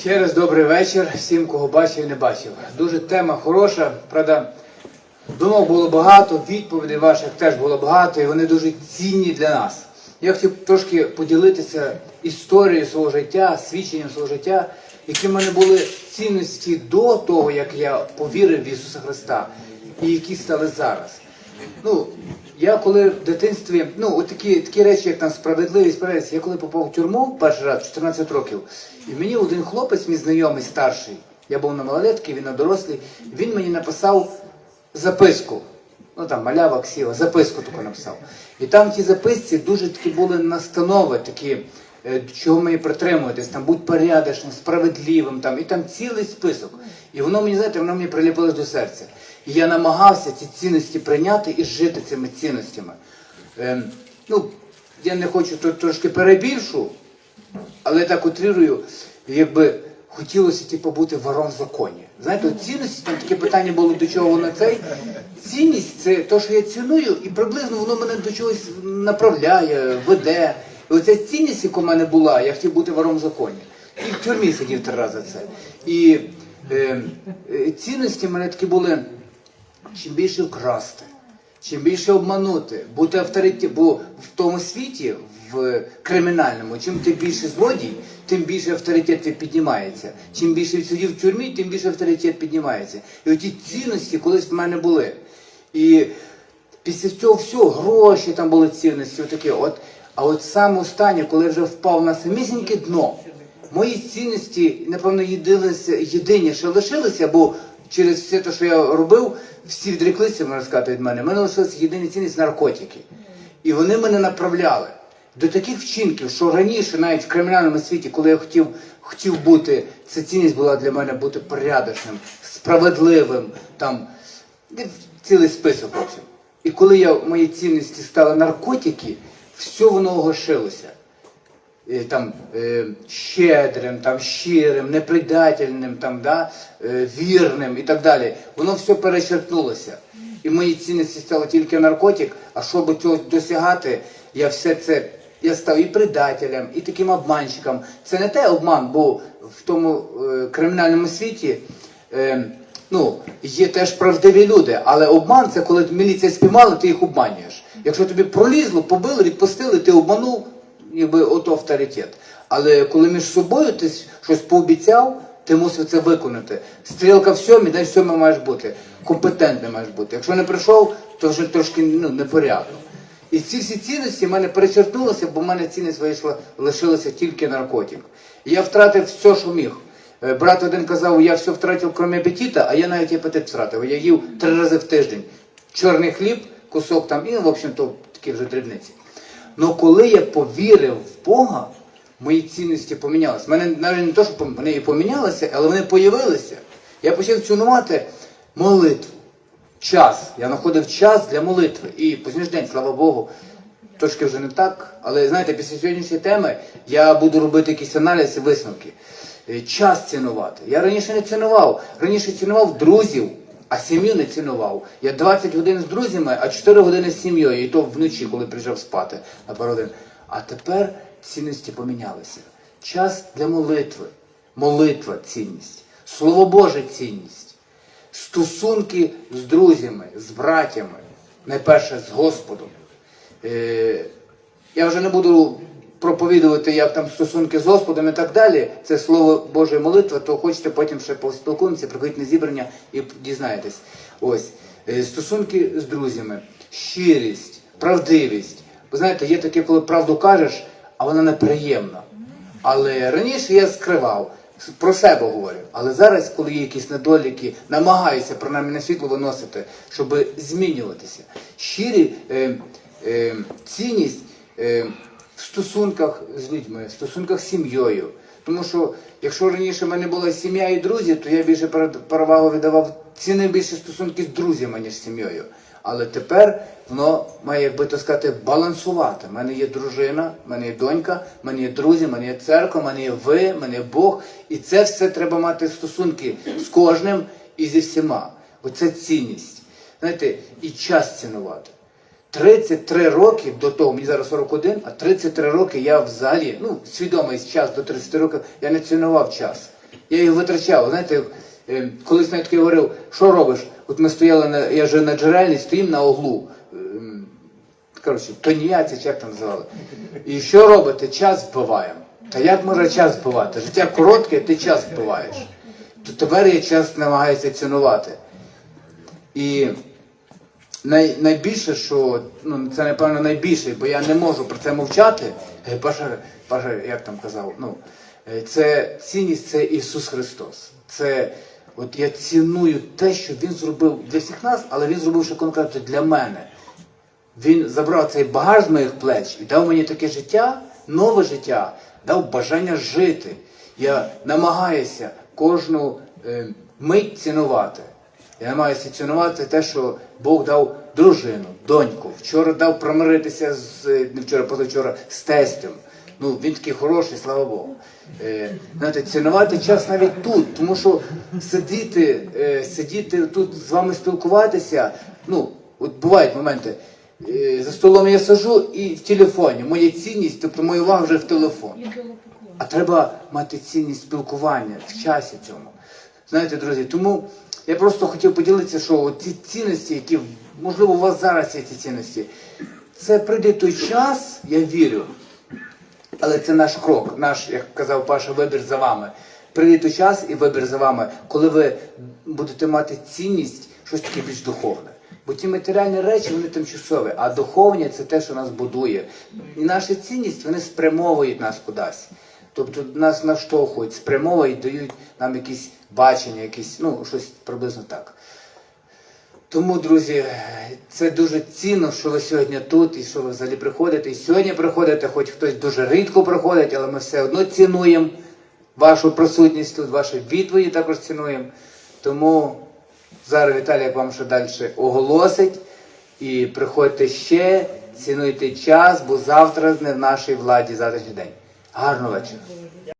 Ще раз добрий вечір всім, кого бачив і не бачив. Дуже тема хороша. Правда, думок було багато, відповідей ваших теж було багато, і вони дуже цінні для нас. Я хотів трошки поділитися історією свого життя, свідченням свого життя, які в мене були цінності до того, як я повірив в Ісуса Христа, і які стали зараз. Ну, я коли в дитинстві, ну, от такі, такі речі, як там справедливість, справедливість, я коли попав в тюрму перший раз, 14 років, і мені один хлопець, мій знайомий старший, я був на малолетки, він на дорослий, він мені написав записку. Ну там малява ксіва, записку таку написав. І там в тій записці дуже такі були настанови, такі, е, чого мені притримуєтесь, там будь порядочним, справедливим, там, і там цілий список. І воно мені, знаєте, воно мені приліпилось до серця. І я намагався ці цінності прийняти і жити цими цінностями. Ем, ну, я не хочу трошки перебільшу, але так утрирую, якби хотілося типу, бути вором в законі. Знаєте, цінності, там таке питання було до чого воно цей. Цінність це те, що я ціную, і приблизно воно мене до чогось направляє, веде. І оця цінність, яка в мене була, я хотів бути вором в законі. І в тюрмі сидів три рази це. І е, е, цінності в мене такі були чим більше вкрасти, чим більше обманути, бути авторитетом, бо в тому світі, в кримінальному, чим ти більше злодій, тим більше авторитет піднімається. Чим більше сидів в тюрмі, тим більше авторитет піднімається. І оті цінності колись в мене були. І після цього всього гроші там були цінності, отакі. От, а от саме останнє, коли вже впав на самісіньке дно, мої цінності, напевно, єдилися, єдині, що лишилися, бо через все те, що я робив, всі відреклися, можна сказати, від мене. У мене лишилися єдині цінності наркотики. І вони мене направляли до таких вчинків, що раніше, навіть в кримінальному світі, коли я хотів, хотів бути, ця цінність була для мене бути порядочним, справедливим, там цілий список в. І коли я, мої цінності стали наркотики, все воно огошилося. Е, Там, е, щедрим, там, щирим, непридательним, там, да, е, вірним і так далі. Воно все перечеркнулося. І мої цінності стали тільки наркотик, а щоб цього досягати, я все це. Я став і предателем, і таким обманщиком. Це не те обман, бо в тому е, кримінальному світі е, ну, є теж правдиві люди, але обман це коли міліція спіймала, ти їх обманюєш. Якщо тобі пролізло, побили, відпустили, ти обманув, якби ото авторитет. Але коли між собою ти щось пообіцяв, ти мусив це виконати. Стрілка в сьомій, десь в сьомій маєш бути. Компетентний маєш бути. Якщо не прийшов, то вже трошки ну, непорядно. І ці всі цінності в мене перечеркнулися, бо в мене цінність вийшла, лишилася тільки наркотик. І я втратив все, що міг. Е, Брат один казав, я все втратив, крім апетита, а я навіть апетит втратив. Я їв три рази в тиждень. Чорний хліб, кусок там, і, в общем-то, такі вже дрібниці. Ну коли я повірив в Бога, мої цінності помінялися. У мене навіть не то, що вони і помінялися, але вони появилися. Я почав цінувати молитву. Час. Я знаходив час для молитви. І по сьогоднішній день, слава Богу, трошки вже не так. Але знаєте, після сьогоднішньої теми я буду робити якісь аналізи, висновки. Е, Час цінувати. Я раніше не цінував. Раніше цінував друзів, а сім'ю не цінував. Я 20 годин з друзями, а 4 години з сім'єю, і то вночі, коли приїжджав спати на пару. А тепер цінності помінялися. Час для молитви. Молитва цінність. Слово Боже цінність. Стосунки з друзями, з братями, найперше з Господом. Е, я вже не буду проповідувати, як там стосунки з Господом і так далі. Це слово Божої молитва, то хочете потім ще поспілкуємося, приходьте на зібрання і дізнаєтесь. Ось Е, стосунки з друзями, щирість, правдивість. Ви знаєте, є таке, коли правду кажеш, а вона неприємна. Але раніше я скривав, про себе говорю. Але зараз, коли є якісь недоліки, намагаюся принаймні на світло виносити, щоб змінюватися. Щирі е, е, цінність е, в стосунках з людьми, в стосунках з сім'єю. Тому що якщо раніше в мене була сім'я і друзі, то я більше перевагу віддавав цінив більше стосунки з друзями, ніж з сім'єю. Але тепер воно має, як би то сказати, балансувати. У мене є дружина, в мене є донька, в мене є друзі, в мене є церква, в мене є ви, в мене є Бог. І це все треба мати стосунки з кожним і зі всіма. Оце цінність. Знаєте, і час цінувати. 33 роки до того, мені зараз 41, а 33 роки я взагалі, ну, свідомий час до 30 років, я не цінував час. Я його витрачав. Знаєте, е, колись навіть таки говорив, що робиш? От ми стояли на, я жив на джерельній, стоїмо на углу. Ем, Коротше, тоніяці, чи як там називали. І що робите? Час вбиваємо. Та як може час вбивати? Життя коротке, ти час вбиваєш. То тепер я час намагаюся цінувати. І най, найбільше, що ну це напевно найбільше, бо я не можу про це мовчати. Е, Паша, Паша, як там казав, ну е, це цінність це Ісус Христос. Це от я ціную те, що Він зробив для всіх нас, але Він зробив ще конкретно для мене. Він забрав цей багаж з моїх плеч і дав мені таке життя, нове життя, дав бажання жити. Я намагаюся кожну е, мить цінувати. Я намагаюся цінувати те, що Бог дав дружину, доньку. Вчора дав промиритися з не вчора, позавчора з тестем. Ну, він такий хороший, слава Богу. Е, знаєте, цінувати час навіть тут, тому що сидіти, е, сидіти тут з вами спілкуватися. Ну, от бувають моменти. Е, за столом я сижу і в телефоні. Моя цінність, тобто моя увага вже в телефон. А треба мати цінність спілкування в часі цьому. Знаєте, друзі, тому я просто хотів поділитися, що ці цінності, які можливо у вас зараз є ці цінності, це прийде той час, я вірю, але це наш крок, наш, як казав Паша, вибір за вами. Прийде той час і вибір за вами, коли ви будете мати цінність, щось таке більш духовне. Бо ті матеріальні речі вони тимчасові, а духовні це те, що нас будує. І наша цінність вони спрямовують нас кудись. Тобто нас наштовхують, спрямовують, дають нам якісь бачення, якісь, ну, щось приблизно так. Тому, друзі, це дуже цінно, що ви сьогодні тут і що ви взагалі приходите. І сьогодні приходите, хоч хтось дуже рідко приходить, але ми все одно цінуємо вашу присутність тут, ваші відповіді також цінуємо. Тому зараз Віталій вам ще далі оголосить. І приходьте ще, цінуйте час, бо завтра не в нашій владі завтрашній день. Гарного вечора.